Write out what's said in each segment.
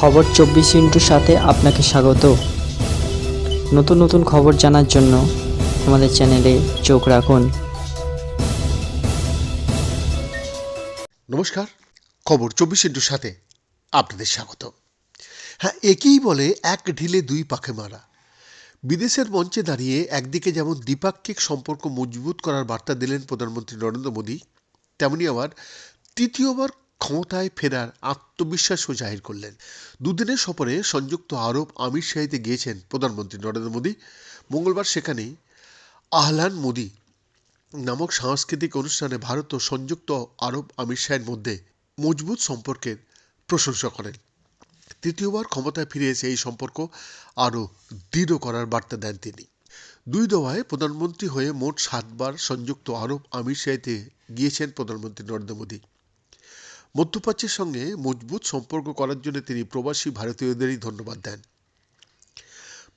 খবর চব্বিশ ইন্টুর সাথে আপনাকে স্বাগত। নতুন নতুন খবর জানার জন্য আমাদের চ্যানেলে চোখ রাখুন। নমস্কার, খবর চব্বিশ ইন্টুর সাথে আপনাদের স্বাগত। হ্যাঁ একেই বলে এক ঢিলে দুই পাখে মারা। বিদেশের মঞ্চে দাঁড়িয়ে একদিকে যেমন দ্বিপাক্ষিক সম্পর্ক মজবুত করার বার্তা দিলেন প্রধানমন্ত্রী নরেন্দ্র মোদী, তেমনি আবার তৃতীয়বার ক্ষমতায় ফেরার আত্মবিশ্বাসও জাহির করলেন। দুদিনের সফরে সংযুক্ত আরব আমির শাহিতে গিয়েছেন প্রধানমন্ত্রী নরেন্দ্র মোদী। মঙ্গলবার সেখানে আহলান মোদী নামক সাংস্কৃতিক অনুষ্ঠানে ভারত ও সংযুক্ত আরব আমির শাহের মধ্যে মজবুত সম্পর্কের প্রশংসা করেন। তৃতীয়বার ক্ষমতায় ফিরে এসে এই সম্পর্ক আরও দৃঢ় করার বার্তা দেন তিনি। দুই দফায় প্রধানমন্ত্রী হয়ে মোট সাতবার সংযুক্ত আরব আমির শাহিতে গিয়েছেন প্রধানমন্ত্রী নরেন্দ্র মোদী। মধ্যপ্রাচ্যের সঙ্গে মজবুত সম্পর্ক করার জন্য তিনি প্রবাসী ভারতীয়দেরই ধন্যবাদ দেন।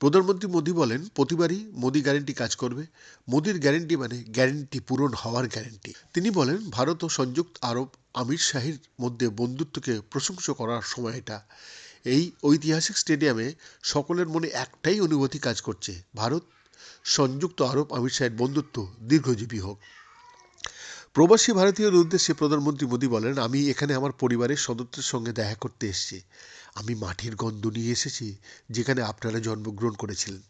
প্রধানমন্ত্রী মোদী বলেন, প্রতিবারই মোদী গ্যারেন্টি কাজ করবে। মোদীর গ্যারেন্টি মানে গ্যারেন্টি পূরণ হওয়ার গ্যারেন্টি। তিনি বলেন, ভারত ও সংযুক্ত আরব আমির শাহির মধ্যে বন্ধুত্বকে প্রশংসা করার সময় এটা। এই ঐতিহাসিক স্টেডিয়ামে সকলের মনে একটাই অনুভূতি কাজ করছে ভারত সংযুক্ত আরব আমির শাহের বন্ধুত্ব দীর্ঘজীবী হোক। প্রবাসী ভারতীয়র উদ্দেশ্যে প্রধানমন্ত্রী মোদী বলেন, আমি এখানে আমার পরিবারের সদস্যের সঙ্গে দেখা করতে এসেছি। আমি মাটির গন্ধ নিয়ে এসেছি, যেখানে আপনারা জন্মগ্রহণ করেছিলেন।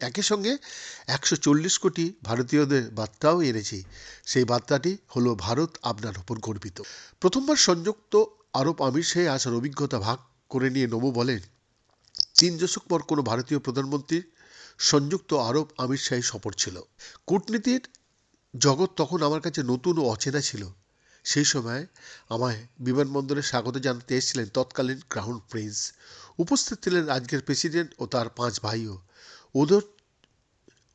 একই সঙ্গে একশো চল্লিশ কোটি ভারতীয়দের বার্তাও এনেছি। সেই বার্তাটি হলো, ভারত আপনার ওপর গর্বিত। প্রথমবার সংযুক্ত আরব আমির শাহে আসার অভিজ্ঞতা ভাগ করে নিয়ে নমো বলেন। তিন দশক পর কোনো ভারতীয় প্রধানমন্ত্রীর সংযুক্ত আরব আমির শাহী সফর ছিল। কূটনীতির জগৎ তখন আমার কাছে নতুন ও অচেনা ছিল। সেই সময় আমায় বিমানবন্দরে স্বাগত জানাতে এসেছিলেন তৎকালীন ক্রাউন প্রিন্স। উপস্থিত ছিলেন আজকের প্রেসিডেন্ট ও তার পাঁচ ভাইও। ওদের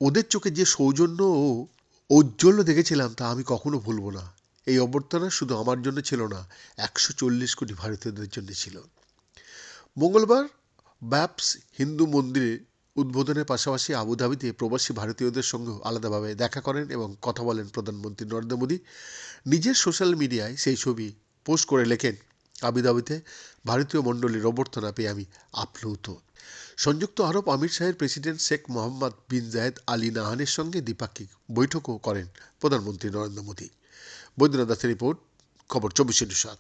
ওদের চোখে যে সৌজন্য ও ঔজ্জ্বল্য দেখেছিলাম তা আমি কখনো ভুলবো না। এই অভ্যর্থনা শুধু আমার জন্য ছিল না, একশো চল্লিশ কোটি ভারতীয়দের জন্য ছিল। মঙ্গলবার ব্যাপস হিন্দু মন্দিরে উদ্বোধনের পাশাপাশি আবুধাবিতে প্রবাসী ভারতীয়দের সঙ্গে আলাদাভাবে দেখা করেন এবং কথা বলেন প্রধানমন্ত্রী নরেন্দ্র মোদী। নিজের সোশ্যাল মিডিয়ায় সেই ছবি পোস্ট করে লেখেন, আবুধাবিতে ভারতীয় মণ্ডলীর অভ্যর্থনা পেয়ে আমি আপ্লুত। সংযুক্ত আরব আমির শাহের president Sheikh Mohammed bin Zayed Al নাহানের সঙ্গে দ্বিপাক্ষিক বৈঠকও করেন প্রধানমন্ত্রী নরেন্দ্র মোদী। বৈদ্যনাথ দাসের রিপোর্ট, খবর চব্বিশে সাত।